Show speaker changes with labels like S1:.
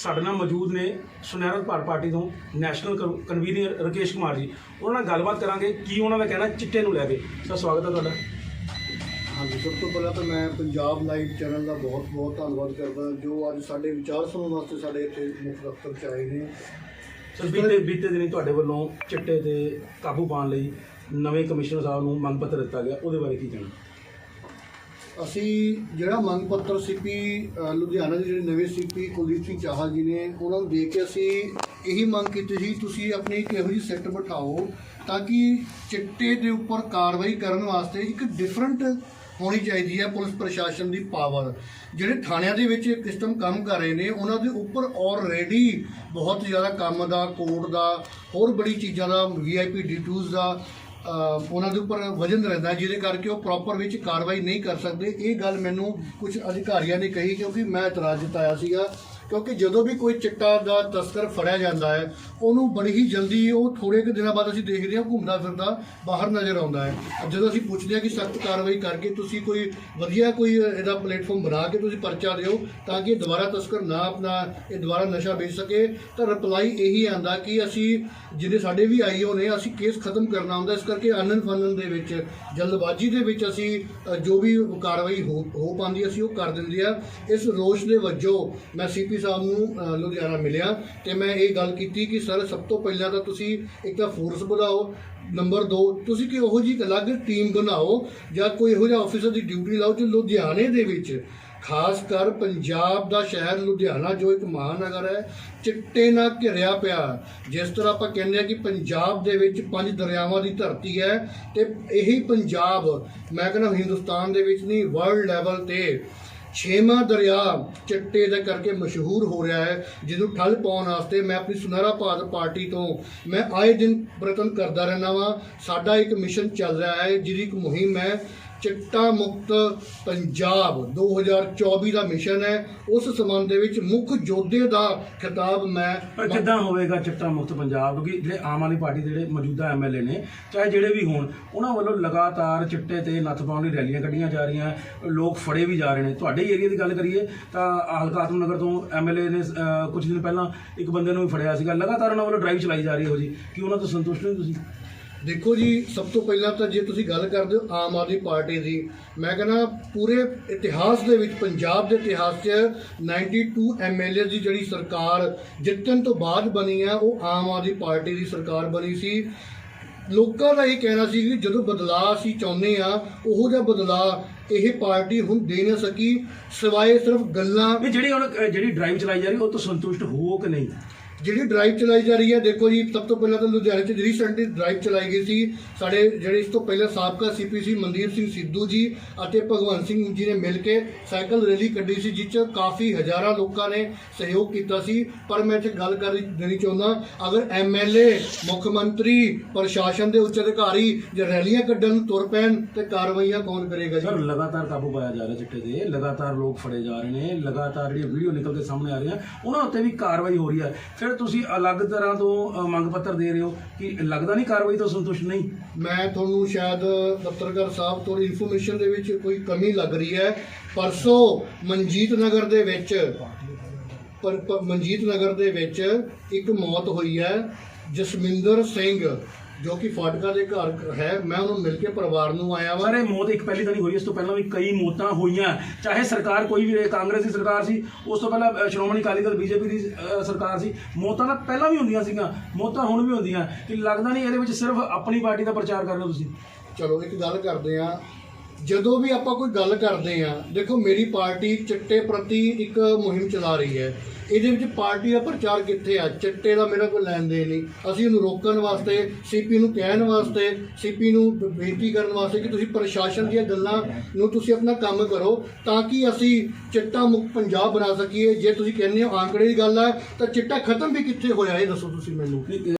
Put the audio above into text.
S1: ਸਾਡੇ ਨਾਲ ਮੌਜੂਦ ਨੇ ਸੁਨਹਿਰਾ ਭਾਰਤ ਪਾਰਟੀ ਤੋਂ national con- convener Rakesh Kumar ji. ਉਹਨਾਂ ਨਾਲ ਗੱਲਬਾਤ ਕਰਾਂਗੇ ਕੀ ਉਹਨਾਂ ਦਾ ਕਹਿਣਾ ਚਿੱਟੇ ਨੂੰ ਲੈ ਕੇ। ਸਰ ਸਵਾਗਤ ਹੈ ਤੁਹਾਡਾ।
S2: ਹਾਂਜੀ ਸਭ ਤੋਂ ਪਹਿਲਾਂ ਤਾਂ ਮੈਂ ਪੰਜਾਬ ਲਾਈਵ ਚੈਨਲ ਦਾ ਬਹੁਤ ਬਹੁਤ ਧੰਨਵਾਦ ਕਰਦਾ ਜੋ ਅੱਜ ਸਾਡੇ ਵਿਚਾਰ ਸੁਣਨ ਵਾਸਤੇ ਸਾਡੇ ਇੱਥੇ ਮੁੱਖ ਦਫ਼ਤਰ 'ਚ ਆਏ ਨੇ।
S1: ਸਰ ਬੀਤੇ ਬੀਤੇ ਦਿਨੀ ਤੁਹਾਡੇ ਵੱਲੋਂ ਚਿੱਟੇ ਤੇ ਕਾਬੂ ਪਾਉਣ ਲਈ ਨਵੇਂ ਕਮਿਸ਼ਨਰ ਸਾਹਿਬ ਨੂੰ ਮੰਗ ਪੱਤਰ ਦਿੱਤਾ ਗਿਆ ਉਹਦੇ ਬਾਰੇ ਕੀ ਕਹਿਣਾ?
S2: ਅਸੀਂ ਜਿਹੜਾ ਮੰਗ ਪੱਤਰ ਸੀਪੀ ਲੁਧਿਆਣਾ ਦੇ ਜਿਹੜੇ ਨਵੇਂ ਸੀਪੀ ਕੁਲਦੀਪ ਸਿੰਘ ਚਾਹਾ ਜੀ ਨੇ, ਉਹਨਾਂ ਨੂੰ ਦੇਖ ਕੇ ਅਸੀਂ ਇਹੀ ਮੰਗ ਕੀਤੀ ਸੀ, ਤੁਸੀਂ ਆਪਣੀ ਇੱਕ ਇਹੋ ਜਿਹੀ ਸੈੱਟ ਬਿਠਾਓ ਤਾਂ ਕਿ ਚਿੱਟੇ ਦੇ ਉੱਪਰ ਕਾਰਵਾਈ ਕਰਨ ਵਾਸਤੇ ਇੱਕ ਡਿਫਰੈਂਟ ਹੋਣੀ ਚਾਹੀਦੀ ਹੈ ਪੁਲਿਸ ਪ੍ਰਸ਼ਾਸਨ ਦੀ ਪਾਵਰ ਜਿਹੜੇ ਥਾਣਿਆਂ ਦੇ ਵਿੱਚ ਸਿਸਟਮ ਕੰਮ ਕਰ ਰਹੇ ਨੇ, ਉਹਨਾਂ ਦੇ ਉੱਪਰ ਆਲਰੇਡੀ ਬਹੁਤ ਜ਼ਿਆਦਾ ਕੰਮ ਦਾ ਕੋਰਟ ਦਾ, ਹੋਰ ਬੜੀ ਚੀਜ਼ਾਂ ਦਾ ਵੀਆਈਪੀ ਡੀ2s ਦਾ ਉਹਨਾਂ ਦੇ ਉੱਪਰ ਵਜਨ ਰਹਿੰਦਾ ਜਿਹਦੇ ਕਰਕੇ ਉਹ ਪ੍ਰੋਪਰ ਵਿੱਚ ਕਾਰਵਾਈ ਨਹੀਂ ਕਰ ਸਕਦੇ। ਇਹ ਗੱਲ ਮੈਨੂੰ ਕੁਝ ਅਧਿਕਾਰੀਆਂ ਨੇ ਕਹੀ, ਕਿਉਂਕਿ ਮੈਂ ਇਤਰਾਜ਼ ਜਤਾਇਆ ਸੀਗਾ। ਕਿਉਂਕਿ ਜਦੋਂ ਵੀ ਕੋਈ ਚਿੱਟਾ ਦਾ ਤਸਕਰ ਫੜਿਆ ਜਾਂਦਾ ਹੈ, ਉਹਨੂੰ ਬੜੀ ਹੀ ਜਲਦੀ ਉਹ ਥੋੜੇ ਕੁ ਦਿਨਾਂ ਬਾਅਦ ਅਸੀਂ ਦੇਖਦੇ ਹਾਂ, ਘੁੰਮਦਾ ਫਿਰਦਾ ਬਾਹਰ ਨਜ਼ਰ ਆਉਂਦਾ ਹੈ। ਜਦੋਂ ਅਸੀਂ ਪੁੱਛਦੇ ਹਾਂ ਕਿ ਸਖਤ ਕਾਰਵਾਈ ਕਰਕੇ ਤੁਸੀਂ ਕੋਈ ਵਧੀਆ ਕੋਈ ਇਹਦਾ ਪਲੇਟਫਾਰਮ ਬਣਾ ਕੇ ਤੁਸੀਂ ਪਰਚਾ ਦਿਓ ਤਾਂ ਕਿ ਦੁਬਾਰਾ ਤਸਕਰ ਨਾ ਆਪਣਾ, ਇਹ ਦੁਬਾਰਾ ਨਸ਼ਾ ਵੇਚ ਸਕੇ। ਤਾਂ ਰਿਪਲਾਈ ਇਹੀ ਆਂਦਾ ਕਿ ਅਸੀਂ ਜਿਹਦੇ ਸਾਡੇ ਵੀ ਆਈਓ ਨੇ, ਅਸੀਂ ਕੇਸ ਖਤਮ ਕਰਨਾ ਹੁੰਦਾ, ਇਸ ਕਰਕੇ ਆਨੰਦ ਫਨਨ ਦੇ ਵਿੱਚ, ਜਲਦਬਾਜ਼ੀ ਦੇ ਵਿੱਚ ਅਸੀਂ ਜੋ ਵੀ ਕਾਰਵਾਈ ਹੋ ਹੋ ਪਾਉਂਦੀ ਅਸੀਂ ਉਹ ਕਰ ਦਿੰਦੇ ਆ ਇਸ ਰੋਸ਼ ਦੇ ਵਜੋਂ ਮੈਂ ਸੀਪੀ ਸਾਹਿਬ ਨੂੰ ਲੁਧਿਆਣਾ ਮਿਲਿਆ ਤੇ ਮੈਂ ਇਹ ਗੱਲ ਕੀਤੀ ਕਿ, ਸਰ, ਸਭ ਤੋਂ ਪਹਿਲਾਂ ਤਾਂ ਤੁਸੀਂ ਇੱਕ ਤਾਂ ਫੋਰਸ ਵਧਾਓ ਨੰਬਰ 2 ਤੁਸੀਂ ਕਿ ਉਹੋ ਜਿਹੀ ਅਲੱਗ ਟੀਮ ਬਣਾਓ ਜਾਂ ਕੋਈ ਇਹੋ ਜਿਹਾ ਆਫੀਸਰ ਦੀ ਡਿਊਟੀ ਲਾਓ ਜੋ ਲੁਧਿਆਣੇ ਦੇ ਵਿੱਚ, ਖਾਸ ਕਰ ਪੰਜਾਬ ਦਾ ਸ਼ਹਿਰ ਲੁਧਿਆਣਾ ਜੋ ਇੱਕ ਮਹਾਨਗਰ ਹੈ, ਚਿੱਟੇ ਨਾਲ ਘਿਰਿਆ ਪਿਆ। ਜਿਸ ਤਰ੍ਹਾਂ ਆਪਾਂ ਕਹਿੰਦੇ ਆ ਕਿ ਪੰਜਾਬ ਦੇ ਵਿੱਚ ਪੰਜ ਦਰਿਆਵਾਂ ਦੀ ਧਰਤੀ ਹੈ ਤੇ ਇਹੀ ਪੰਜਾਬ, ਮੈਂ ਕਹਿੰਦਾ ਹਿੰਦੁਸਤਾਨ ਦੇ ਵਿੱਚ ਨਹੀਂ ਵਰਲਡ ਲੈਵਲ ਤੇ ਛੇਵਾਂ ਦਰਿਆ ਚਿੱਟੇ ਦੇ ਕਰਕੇ ਮਸ਼ਹੂਰ ਹੋ ਰਿਹਾ ਹੈ, ਜਿਹਨੂੰ ਠੱਲ ਪਾਉਣ ਵਾਸਤੇ ਮੈਂ ਆਪਣੀ ਸੁਨਹਿਰਾ ਭਾਰਤ ਪਾਰਟੀ ਤੋਂ ਮੈਂ ਆਏ ਦਿਨ ਪ੍ਰਤਨ ਕਰਦਾ ਰਹਿਣਾ ਵਾਂ। ਸਾਡਾ ਇੱਕ ਮਿਸ਼ਨ ਚੱਲ ਰਿਹਾ ਹੈ, ਜਿਹਦੀ ਇੱਕ ਮੁਹਿੰਮ ਹੈ, ਚਿੱਟਾ ਮੁਕਤ ਪੰਜਾਬ। 2024 ਦਾ ਮਿਸ਼ਨ ਹੈ। ਉਸ ਸੰਬੰਧ ਦੇ ਵਿੱਚ ਮੁੱਖ ਯੋਧੇ ਦਾ ਖਿਤਾਬ ਮੈਂ
S1: ਕਿੱਦਾਂ ਹੋਵੇਗਾ ਚਿੱਟਾ ਮੁਕਤ ਪੰਜਾਬ ਕਿਉਂਕਿ ਜਿਹੜੇ ਆਮ ਆਦਮੀ ਪਾਰਟੀ ਦੇ ਜਿਹੜੇ ਮੌਜੂਦਾ ਐਮਐਲਏ ਨੇ, ਚਾਹੇ ਜਿਹੜੇ ਵੀ ਹੋਣ, ਉਹਨਾਂ ਵੱਲੋਂ ਲਗਾਤਾਰ ਚਿੱਟੇ ਤੇ ਨੱਥ ਪਾਉਣ ਲਈ ਰੈਲੀਆਂ ਕੱਢੀਆਂ ਜਾ ਰਹੀਆਂ, ਲੋਕ ਫੜੇ ਵੀ ਜਾ ਰਹੇ ਨੇ। ਤੁਹਾਡੇ ਏਰੀਆ ਦੀ ਗੱਲ ਕਰੀਏ ਤਾਂ ਹਲਕਾ ਆਤਮਨਗਰ ਤੋਂ ਐਮਐਲਏ ਨੇ ਅਹ, ਕੁਝ ਦਿਨ ਪਹਿਲਾਂ ਇੱਕ ਬੰਦੇ ਨੂੰ ਵੀ ਫੜਿਆ ਸੀਗਾ। ਲਗਾਤਾਰ ਉਹਨਾਂ ਵੱਲੋਂ ਡਰਾਈਵ ਚਲਾਈ ਜਾ ਰਹੀ ਹੋ ਜੀ। ਕਿ ਉਹਨਾਂ ਤੋਂ ਸੰਤੁਸ਼ਟ ਨਹੀਂ ਤੁਸੀਂ?
S2: ਦੇਖੋ ਜੀ ਸਭ ਤੋਂ ਪਹਿਲਾਂ ਤਾਂ ਜੇ ਤੁਸੀਂ ਗੱਲ ਕਰਦੇ ਹੋ ਆਮ ਆਦਮੀ ਪਾਰਟੀ ਦੀ ਮੈਂ ਕਹਿੰਦਾ ਪੂਰੇ ਇਤਿਹਾਸ ਦੇ ਵਿੱਚ ਪੰਜਾਬ ਦੇ ਇਤਿਹਾਸ 'ਚ 92 ਐਮਐਲਏ ਦੀ ਜਿਹੜੀ ਸਰਕਾਰ ਜਿੱਤਣ ਤੋਂ ਬਾਅਦ ਬਣੀ ਆ ਉਹ ਆਮ ਆਦਮੀ ਪਾਰਟੀ ਦੀ ਸਰਕਾਰ ਬਣੀ ਸੀ। ਲੋਕਾਂ ਦਾ ਇਹ ਕਹਿਣਾ ਸੀ ਕਿ ਜਦੋਂ ਬਦਲਾਅ ਅਸੀਂ ਚਾਹੁੰਦੇ ਆ ਉਹੋ ਜਿਹਾ ਬਦਲਾਅ ਇਹ ਪਾਰਟੀ ਹੁਣ ਦੇ ਨਾ ਸਕੀ ਸਿਵਾਏ ਸਿਰਫ ਗੱਲਾਂ
S1: ਇਹ ਜਿਹੜੀ ਹੁਣ ਅਹ, ਜਿਹੜੀ ਡਰਾਈਵ ਚਲਾਈ ਜਾ ਰਹੀ ਉਹ ਤੋਂ ਸੰਤੁਸ਼ਟ ਹੋ ਕਿ ਨਹੀਂ?
S2: ਜਿਹੜੀ ਡਰਾਈਵ ਚਲਾਈ ਜਾ ਰਹੀ ਹੈ, ਦੇਖੋ ਜੀ, ਸਭ ਤੋਂ ਪਹਿਲਾਂ ਤਾਂ ਲੁਧਿਆਣੇ 'ਚ ਰੀਸੈਂਟਲੀ ਡਰਾਈਵ ਚਲਾਈ ਗਈ ਸੀ, ਸਾਡੇ ਜਿਹੜੇ ਇਸ ਤੋਂ ਪਹਿਲਾਂ ਸਾਬਕਾ ਸੀਪੀ ਸੀ ਮਨਦੀਪ ਸਿੰਘ ਸਿੱਧੂ ਜੀ ਅਤੇ ਭਗਵੰਤ ਸਿੰਘ ਜੀ ਨੇ ਮਿਲ ਕੇ ਸਾਈਕਲ ਰੈਲੀ ਕੱਢੀ ਸੀ, ਜਿਸ 'ਚ ਕਾਫੀ ਹਜ਼ਾਰਾਂ ਲੋਕਾਂ ਨੇ ਸਹਿਯੋਗ ਕੀਤਾ ਸੀ। ਪਰ ਮੈਂ ਇੱਥੇ ਗੱਲ ਕਰ ਦੇਣੀ ਚਾਹੁੰਦਾ, ਅਗਰ ਐਮਐਲਏ ਮੁੱਖ ਮੰਤਰੀ, ਪ੍ਰਸ਼ਾਸਨ ਦੇ ਉੱਚ ਅਧਿਕਾਰੀ ਜੇ ਰੈਲੀਆਂ ਕੱਢਣ ਨੂੰ ਤੁਰ ਪੈਣ, ਤੇ ਕਾਰਵਾਈਆਂ ਕੌਣ ਕਰੇਗਾ
S1: ਸਰ, ਲਗਾਤਾਰ ਕਾਬੂ ਪਾਇਆ ਜਾ ਰਿਹਾ ਚਿੱਟੇ ਤੇ। ਲਗਾਤਾਰ ਲੋਕ ਫੜੇ ਜਾ ਰਹੇ ਨੇ, ਲਗਾਤਾਰ ਜਿਹੜੀ ਵੀਡੀਓ ਨਿਕਲ ਕੇ ਸਾਹਮਣੇ ਆ ਰਹੀਆਂ, ਉਹਨਾਂ ਉੱਤੇ ਵੀ ਕਾਰਵਾਈ ਹੋ ਰਹੀ ਹੈ। ਫਿਰ ਤੁਸੀਂ ਅਲੱਗ ਤਰ੍ਹਾਂ ਤੋਂ ਅ, ਮੰਗ ਪੱਤਰ ਦੇ ਰਹੇ ਹੋ ਕਿ ਲੱਗਦਾ ਨਹੀਂ ਕਾਰਵਾਈ ਤੋਂ ਸੰਤੁਸ਼ਟ ਨਹੀਂ?
S2: ਮੈਂ ਤੁਹਾਨੂੰ ਸ਼ਾਇਦ ਪੱਤਰਕਾਰ ਸਾਹਿਬ ਤੋਂ ਇਨਫੋਰਮੇਸ਼ਨ ਦੇ ਵਿੱਚ ਕੋਈ ਕਮੀ ਲੱਗ ਰਹੀ ਹੈ। ਪਰਸੋਂ ਮਨਜੀਤ ਨਗਰ ਦੇ ਵਿੱਚ ਪਰ ਪਰ ਮਨਜੀਤ ਨਗਰ ਦੇ ਵਿੱਚ ਇੱਕ ਮੌਤ ਹੋਈ ਹੈ। ਜਸਮਿੰਦਰ ਸਿੰਘ ਜੋ ਕਿ ਫਾਟਕਾ ਦੇ ਘਰ ਹੈ ਮੈਂ ਉਹਨੂੰ ਮਿਲ ਕੇ ਪਰਿਵਾਰ ਨੂੰ ਆਇਆ ਵਾਂ।
S1: ਇਹ ਮੌਤ ਇੱਕ ਪਹਿਲੀ ਤਾਂ ਨਹੀਂ ਹੋਈ ਇਸ ਤੋਂ ਪਹਿਲਾਂ ਵੀ ਕਈ ਮੌਤਾਂ ਹੋਈਆਂ। ਚਾਹੇ ਸਰਕਾਰ ਕੋਈ ਵੀ ਰਹੇ ਕਾਂਗਰਸ ਦੀ ਸਰਕਾਰ ਸੀ ਉਸ ਤੋਂ ਪਹਿਲਾਂ ਸ਼੍ਰੋਮਣੀ ਅਕਾਲੀ ਦਲ ਬੀਜੇਪੀ ਦੀ ਸਰਕਾਰ ਸੀ। ਮੌਤਾਂ ਤਾਂ ਪਹਿਲਾਂ ਵੀ ਹੁੰਦੀਆਂ ਸੀਗੀਆਂ ਮੌਤਾਂ ਹੁਣ ਵੀ ਹੁੰਦੀਆਂ। ਕਿ ਲੱਗਦਾ ਨਹੀਂ ਇਹਦੇ ਵਿੱਚ ਸਿਰਫ ਆਪਣੀ ਪਾਰਟੀ ਦਾ ਪ੍ਰਚਾਰ ਕਰ ਰਹੇ ਹੋ ਤੁਸੀਂ?
S2: ਚਲੋ ਇੱਕ ਗੱਲ ਕਰਦੇ ਆ। ਜਦੋਂ ਵੀ ਆਪਾਂ ਕੋਈ ਗੱਲ ਕਰਦੇ ਆ ਦੇਖੋ ਮੇਰੀ ਪਾਰਟੀ ਚਿੱਟੇ ਪ੍ਰਤੀ ਇੱਕ ਮੁਹਿੰਮ ਚਲਾ ਰਹੀ ਹੈ। ਇਹਦੇ ਵਿੱਚ ਪਾਰਟੀ ਦਾ ਪ੍ਰਚਾਰ ਕਿੱਥੇ ਆ? ਚਿੱਟੇ ਦਾ ਮੇਰਾ ਕੋਈ ਲੈਣ ਦੇਣ ਨਹੀਂ। ਅਸੀਂ ਉਹਨੂੰ ਰੋਕਣ ਵਾਸਤੇ, ਸੀਪੀ ਨੂੰ ਕਹਿਣ ਵਾਸਤੇ, ਸੀਪੀ ਨੂੰ ਬੇਨਤੀ ਕਰਨ ਵਾਸਤੇ ਕਿ ਤੁਸੀਂ ਪ੍ਰਸ਼ਾਸਨ ਦੀਆਂ ਗੱਲਾਂ ਨੂੰ ਤੁਸੀਂ ਆਪਣਾ ਕੰਮ ਕਰੋ ਤਾਂ ਕਿ ਅਸੀਂ ਚਿੱਟਾ ਮੁਕਤ ਪੰਜਾਬ ਬਣਾ ਸਕੀਏ। ਜੇ ਤੁਸੀਂ ਕਹਿੰਦੇ ਹੋ ਆਂਕੜੇ ਦੀ ਗੱਲ ਹੈ ਤਾਂ ਚਿੱਟਾ ਖਤਮ ਵੀ ਕਿੱਥੇ ਹੋਇਆ? ਇਹ ਦੱਸੋ ਤੁਸੀਂ ਮੈਨੂੰ।